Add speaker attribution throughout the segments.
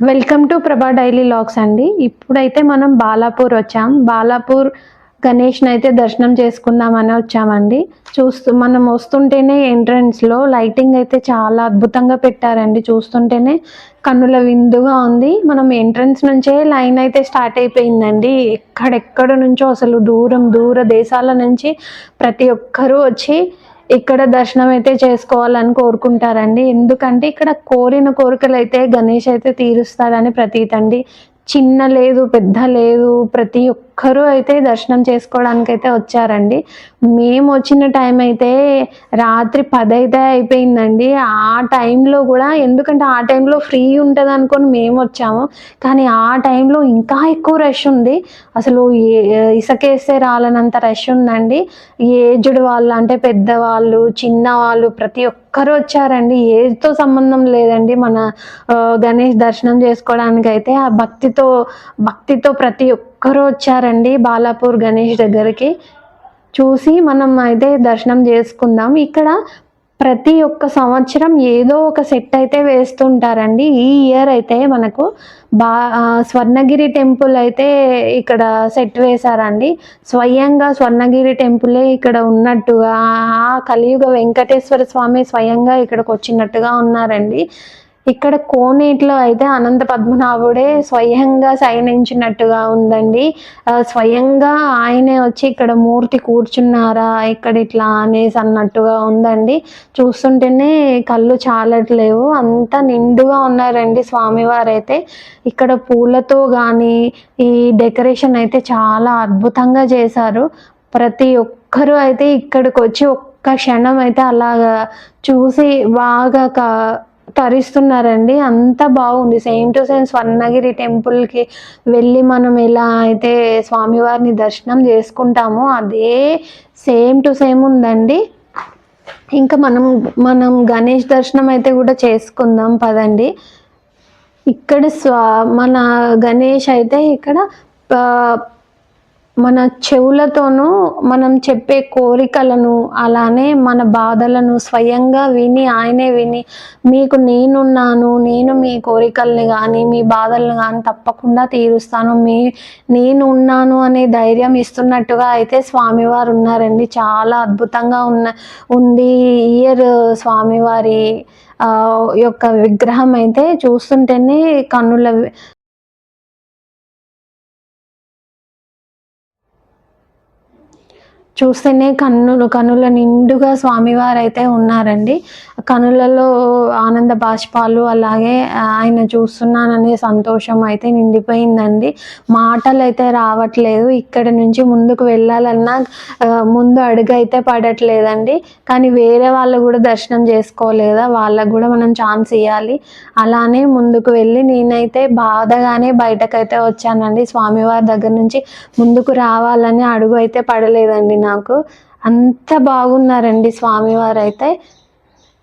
Speaker 1: Welcome to Prabha daily logs అండి. ఇప్పుడైతే మనం బాలాపూర్ వచ్చాం. బాలాపూర్ గణేష్ని అయితే దర్శనం చేసుకుందామని వచ్చామండి. చూస్తూ మనం వస్తుంటేనే ఎంట్రన్స్లో లైటింగ్ అయితే చాలా అద్భుతంగా పెట్టారండి. చూస్తుంటేనే కన్నుల విందుగా ఉంది. మనం ఎంట్రన్స్ నుంచే లైన్ అయితే స్టార్ట్ అయిపోయిందండి. ఎక్కడెక్కడ నుంచో అసలు దూరం దూర దేశాల నుంచి ప్రతి ఒక్కరూ వచ్చి ఇక్కడ దర్శనం అయితే చేసుకోవాలని కోరుకుంటారండి. ఎందుకంటే ఇక్కడ కోరిన కోరికలు అయితే గణేష్ అయితే తీరుస్తాడని ప్రతీతండి. చిన్న లేదు పెద్ద లేదు ప్రతి ఒక్కరూ అయితే దర్శనం చేసుకోవడానికి అయితే వచ్చారండి. మేము వచ్చిన టైం అయితే రాత్రి పది అయితే అయిపోయిందండి. ఆ టైంలో కూడా ఎందుకంటే ఆ టైంలో ఫ్రీ ఉంటుంది అనుకొని మేము వచ్చాము. కానీ ఆ టైంలో ఇంకా ఎక్కువ రష్ ఉంది. అసలు ఏ- ఇసకేస్తే రాలనంత రష్ ఉందండి. ఏజ్డ్ వాళ్ళు అంటే పెద్దవాళ్ళు చిన్నవాళ్ళు ప్రతి ఒక్కరు వచ్చారండి. ఏజ్తో సంబంధం లేదండి మన గణేష్ దర్శనం చేసుకోవడానికి అయితే ఆ భక్తితో భక్తితో ప్రతి ఒక్కరు వచ్చారండి బాలాపూర్ గణేష్ దగ్గరికి. చూసి మనం అయితే దర్శనం చేసుకుందాం. ఇక్కడ ప్రతి ఒక్క సంవత్సరం ఏదో ఒక సెట్ అయితే వేస్తుంటారండి. ఈ ఇయర్ అయితే మనకు బా స్వర్ణగిరి టెంపుల్ అయితే ఇక్కడ సెట్ వేశారండి. స్వయంగా స్వర్ణగిరి టెంపులే ఇక్కడ ఉన్నట్టుగా ఆ కలియుగ వెంకటేశ్వర స్వామి స్వయంగా ఇక్కడికి వచ్చినట్టుగా ఉన్నారండి. ఇక్కడ కోనేటిలో అయితే అనంత పద్మనాభుడే స్వయంగా శయనించినట్టుగా ఉందండి. స్వయంగా ఆయనే వచ్చి ఇక్కడ మూర్తి కూర్చున్నారా ఇక్కడ ఇట్లా అనేసి అన్నట్టుగా ఉందండి. చూస్తుంటేనే కళ్ళు చాలట్లేవు. అంతా నిండుగా ఉన్నారండి స్వామివారు అయితే ఇక్కడ పూలతో కానీ ఈ డెకరేషన్ అయితే చాలా అద్భుతంగా చేశారు. ప్రతి ఒక్కరూ అయితే ఇక్కడికి వచ్చి ఒక్క క్షణం అయితే అలాగా చూసి బాగా క తరిస్తున్నారండి. అంత బాగుంది. సేమ్ టు సేమ్ స్వర్ణగిరి టెంపుల్కి వెళ్ళి మనం ఎలా అయితే స్వామివారిని దర్శనం చేసుకుంటామో అదే సేమ్ టు సేమ్ ఉందండి. ఇంకా మనం మనం గణేష్ దర్శనం అయితే కూడా చేసుకుందాం పదండి. ఇక్కడ స్వా మన గణేష్ అయితే ఇక్కడ మన చెవులతోనూ మనం చెప్పే కోరికలను అలానే మన బాధలను స్వయంగా విని ఆయనే విని మీకు నేనున్నాను నేను మీ కోరికల్ని కానీ మీ బాధలను కానీ తప్పకుండా తీరుస్తాను. మీ నేను ఉన్నాను అనే ధైర్యం ఇస్తున్నట్టుగా అయితే స్వామివారు ఉన్నారండి. చాలా అద్భుతంగా ఉన్న ఉంది ఇయర్ స్వామివారి యొక్క విగ్రహం అయితే చూస్తుంటేనే కన్నుల చూస్తేనే కన్నులు కనుల నిండుగా స్వామివారు అయితే ఉన్నారండి. కనులలో ఆనంద బాష్పాలు అలాగే ఆయన చూస్తున్నాననే సంతోషం అయితే నిండిపోయిందండి. మాటలు అయితే రావట్లేదు. ఇక్కడ నుంచి ముందుకు వెళ్ళాలన్నా ముందు అడుగు అయితే పడట్లేదండి. కానీ వేరే వాళ్ళు కూడా దర్శనం చేసుకోలేదా? వాళ్ళకు కూడా మనం ఛాన్స్ ఇవ్వాలి అలానే ముందుకు వెళ్ళి నేనైతే బాధగానే బయటకైతే వచ్చానండి. స్వామివారి దగ్గర నుంచి ముందుకు రావాలని అడుగు అయితే పడలేదండి నాకు అంత బాగున్నారండి స్వామివారు అయితే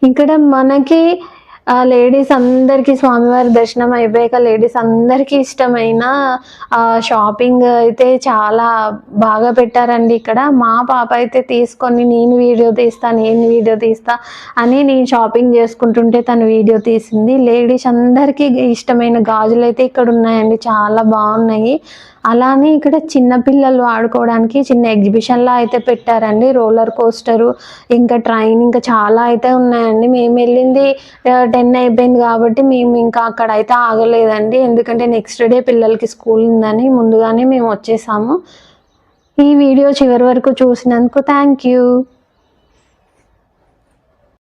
Speaker 1: ఇక్కడ మనకి ఆ లేడీస్ అందరికీ స్వామివారి దర్శనం అయిపోయాక లేడీస్ అందరికీ ఇష్టమైన షాపింగ్ అయితే చాలా బాగా పెట్టారండి ఇక్కడ. మా పాప అయితే తీసుకొని నేను వీడియో తీస్తా నేను వీడియో తీస్తా అని నేను షాపింగ్ చేసుకుంటుంటే తను వీడియో తీసింది. లేడీస్ అందరికీ ఇష్టమైన గాజులు అయితే ఇక్కడ ఉన్నాయండి చాలా బాగున్నాయి. అలానే ఇక్కడ చిన్న పిల్లలు ఆడుకోవడానికి చిన్న ఎగ్జిబిషన్లా అయితే పెట్టారండి. రోలర్ కోస్టరు ఇంకా ట్రైన్ ఇంకా చాలా అయితే ఉన్నాయండి. మేము వెళ్ళింది టెన్ అయిపోయింది కాబట్టి మేము ఇంకా అక్కడ అయితే ఆగలేదండి. ఎందుకంటే నెక్స్ట్ డే పిల్లలకి స్కూల్ ఉందని ముందుగానే మేము వచ్చేసాము. ఈ వీడియో చివరి వరకు చూసినందుకు థ్యాంక్ యూ